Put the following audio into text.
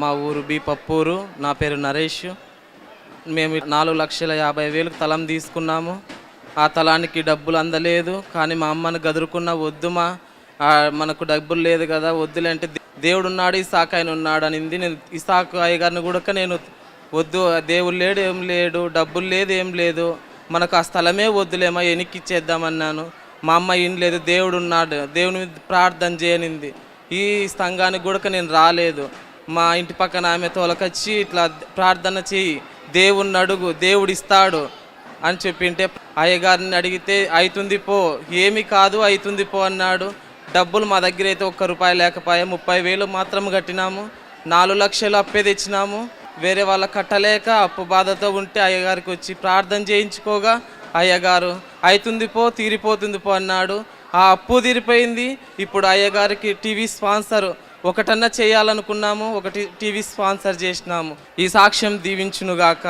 మా ఊరు బి పప్పూరు. నా పేరు నరేష్. మేము నాలుగు లక్షల యాభై వేలకు తలం తీసుకున్నాము. ఆ తలానికి డబ్బులు అందలేదు. కానీ మా అమ్మను గదురుకున్న వద్దు మా. మనకు డబ్బులు లేదు కదా వద్దులే అంటే దేవుడు ఉన్నాడు ఇసాక్ ఆయన ఉన్నాడు అనింది. నేను ఇసాక్ అయ్యగారిని కూడా నేను వద్దు. దేవుడు లేడు ఏం లేడు డబ్బులు లేదు ఏం లేదు. మనకు ఆ స్థలమే వద్దులేమా ఎనిక్కిచ్చేద్దామన్నాను. మా అమ్మ ఏం లేదు దేవుడు ఉన్నాడు దేవుని ప్రార్థన చేయనింది. ఈ సంఘానికి కూడా నేను రాలేదు. మా ఇంటి పక్కన ఆమె తోలకొచ్చి ఇట్లా ప్రార్థన చేయి. దేవుణ్ణి అడుగు దేవుడు ఇస్తాడు అని చెప్పింటే అయ్యగారిని అడిగితే అవుతుంది పో ఏమి కాదు అవుతుంది పో అన్నాడు. డబ్బులు మా దగ్గర అయితే ఒక్క రూపాయి లేకపోయా ముప్పై వేలు మాత్రం కట్టినాము. నాలుగు లక్షలు అప్పే తెచ్చినాము. వేరే వాళ్ళ కట్టలేక అప్పు బాధతో ఉంటే అయ్యగారికి వచ్చి ప్రార్థన చేయించుకోగా అయ్యగారు అవుతుంది పో తీరిపోతుంది పో అన్నాడు. ఆ అప్పు తీరిపోయింది. ఇప్పుడు అయ్యగారికి టీవీ స్పాన్సర్. ఒకటన్నా చేయాలనుకున్నాము ఒకటి టీవీ స్పాన్సర్ చేసినాము. ఈ సాక్ష్యం దీవించునుగాక.